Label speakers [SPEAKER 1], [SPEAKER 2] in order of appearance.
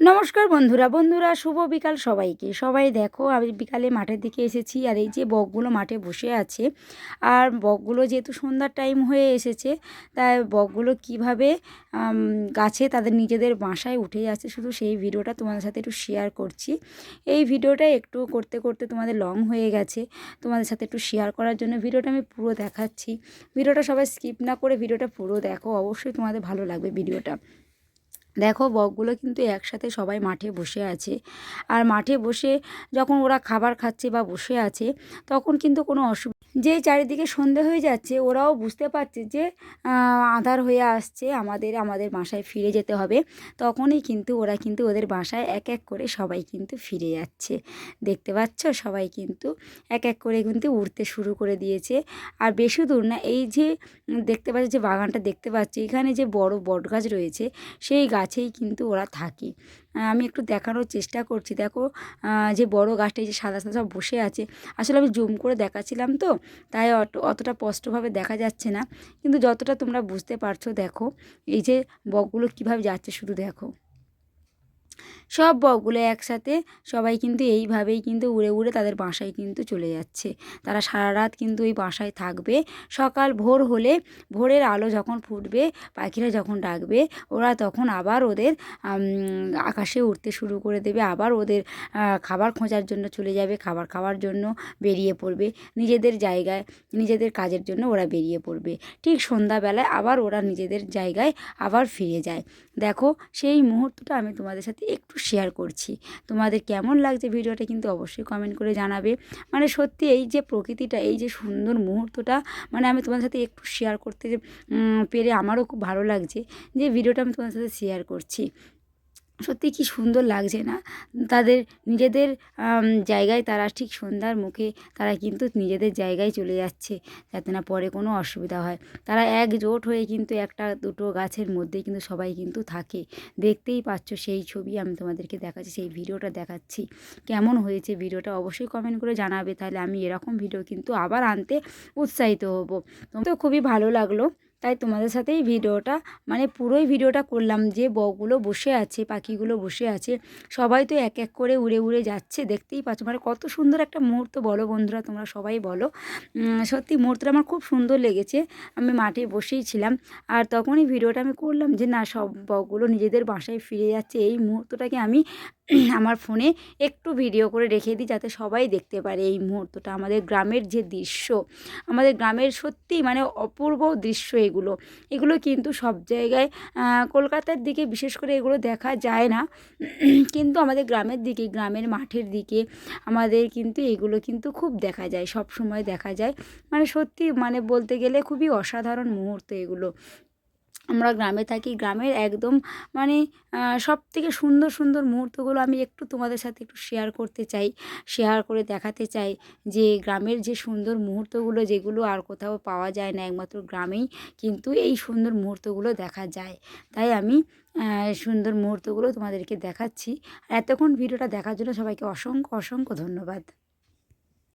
[SPEAKER 1] নমস্কার বন্ধুরা বন্ধুরা, শুভ বিকাল সবাইকে। সবাই দেখো, আমি বিকালে মাঠের দিকে এসেছি আর এই যে বকগুলো মাঠে বসে আছে। আর বকগুলো যেহেতু সন্ধ্যার টাইম হয়ে এসেছে, তাই বকগুলো কীভাবে গাছে তাদের নিজেদের বাসায় উঠে যাচ্ছে শুধু সেই ভিডিওটা তোমাদের সাথে একটু শেয়ার করছি। এই ভিডিওটা একটু করতে করতে তোমাদের লং হয়ে গেছে। তোমাদের সাথে একটু শেয়ার করার জন্য ভিডিওটা আমি পুরো দেখাচ্ছি। ভিডিওটা সবাই স্কিপ না করে ভিডিওটা পুরো দেখো, অবশ্যই তোমাদের ভালো লাগবে ভিডিওটা। দেখো বকগুলো কিন্তু একসাথে সবাই মাঠে বসে আছে। আর মাঠে বসে যখন ওরা খাবার খাচ্ছে বা বসে আছে, তখন কিন্তু কোনো অসুবিধা যেই চারিদিকে সন্ধে হয়ে যাচ্ছে, ওরাও বুঝতে পারছে যে আঁধার হয়ে আসছে, আমাদের আমাদের বাসায় ফিরে যেতে হবে। তখনই কিন্তু ওরা কিন্তু ওদের বাসায় এক এক করে সবাই কিন্তু ফিরে যাচ্ছে। দেখতে পাচ্ছ? সবাই কিন্তু এক এক করে কিন্তু উড়তে শুরু করে দিয়েছে। আর বেশি দূর না, এই যে, দেখতে পাচ্ছি, যে বাগানটা দেখতে পাচ্ছি, এখানে যে বড় বট গাছ রয়েছে, সেই গাছেই কিন্তু ওরা থাকে। আমি একটু দেখানোর চেষ্টা করছি। দেখো যে বড় গাছটা যে সাদা সাদা সব বসে আছে। আসলে আমি জুম করে দেখাচ্ছিলাম তো, তাই অত, অতটা স্পষ্টভাবে দেখা যাচ্ছে না। কিন্তু যতটা তোমরা বুঝতে পারছ, দেখো, এই যে বকগুলো কীভাবে যাচ্ছে শুধু দেখো। সব বকগুলো একসাথে, সবাই কিন্তু এইভাবেই কিন্তু উড়ে উড়ে তাদের বাসায় কিন্তু চলে যাচ্ছে। তারা সারা রাত কিন্তু ওই বাসায় থাকবে। সকাল ভোর হলে ভোরের আলো যখন ফুটবে, পাখিরা যখন ডাকবে, ওরা তখন আবার ওদের আকাশে উঠতে শুরু করে দেবে। আবার ওদের খাবার খোঁজার জন্য চলে যাবে, খাবার খাওয়ার জন্য বেরিয়ে পড়বে। নিজেদের জায়গায়, নিজেদের কাজের জন্য ওরা বেরিয়ে পড়বে। ঠিক সন্ধ্যাবেলায় আবার ওরা নিজেদের জায়গায় আবার ফিরে যায়। দেখো, সেই মুহূর্তটা আমি তোমাদের সাথে একটু শেয়ার করছি। তোমাদের কেমন লাগছে ভিডিওটা কিন্তু অবশ্যই কমেন্ট করে জানাবে। মানে সত্যি এই যে প্রকৃতিটা, এই যে সুন্দর মুহূর্তটা মানে আমি তোমাদের সাথে একটু শেয়ার করতে পেরে আমারও খুব ভালো লাগছে যে ভিডিওটা আমি তোমাদের সাথে শেয়ার করছি। সত্যি কি সুন্দর লাগছে না? তাদের নিজেদের জায়গায় তারা ঠিক সন্ধ্যার মুখে তারা কিন্তু নিজেদের জায়গায় চলে যাচ্ছে যাতে না পরে কোনো অসুবিধা হয়। তারা একজোট হয়ে কিন্তু একটা দুটো গাছের মধ্যেই কিন্তু সবাই কিন্তু থাকে। দেখতেই পাচ্ছ সেই ছবি আমি তোমাদেরকে দেখাচ্ছি, সেই ভিডিওটা দেখাচ্ছি। কেমন হয়েছে ভিডিওটা অবশ্যই কমেন্ট করে জানাবে। তাহলে আমি এরকম ভিডিও কিন্তু আবার আনতে উৎসাহিত হব। তো খুবই ভালো লাগল। তাই তোমাদের সাথেই ভিডিওটা মানে পুরোই ভিডিওটা করলাম যে বকগুলো বসে আছে, পাখিগুলো বসে আছে, সবাই তো এক এক করে উড়ে উড়ে যাচ্ছে, দেখতেই পাচ্ছ। মানে কত সুন্দর একটা মুহূর্ত বলো বন্ধুরা, তোমরা সবাই বলো। সত্যি মুহূর্তটা আমার খুব সুন্দর লেগেছে, আমি মাঠে বসেই ছিলাম। আর তখনই ভিডিওটা আমি করলাম যে, না, সব বকগুলো নিজেদের বাসায় ফিরে যাচ্ছে, এই মুহূর্তটাকে আমি আমার ফোনে একটু ভিডিও করে রেখে দিই যাতে সবাই দেখতে পারে এই মুহূর্তটা, আমাদের গ্রামের যে দৃশ্য। আমাদের গ্রামের সত্যি মানে অপূর্ব দৃশ্য এগুলো। এগুলো কিন্তু সব জায়গায় কলকাতার দিকে বিশেষ করে এগুলো দেখা যায় না। কিন্তু আমাদের গ্রামের দিকে, গ্রামের মাঠের দিকে আমাদের কিন্তু এগুলো কিন্তু খুব দেখা যায়, সব সময় দেখা যায়। মানে সত্যি মানে বলতে গেলে খুবই অসাধারণ মুহূর্ত এগুলো। আমরা গ্রামে থাকি, গ্রামের একদম মানে সব থেকে সুন্দর সুন্দর মুহূর্তগুলো আমি একটু তোমাদের সাথে একটু শেয়ার করতে চাই শেয়ার করে দেখাতে চাই যে গ্রামের যে সুন্দর মুহূর্তগুলো যেগুলো আর কোথাও পাওয়া যায় না একমাত্র গ্রামেই কিন্তু এই সুন্দর মুহূর্তগুলো দেখা যায়। তাই আমি সুন্দর মুহূর্তগুলো তোমাদেরকে দেখাচ্ছি। আর এতক্ষণ ভিডিওটা দেখার জন্য সবাইকে অসংখ্য অসংখ্য ধন্যবাদ।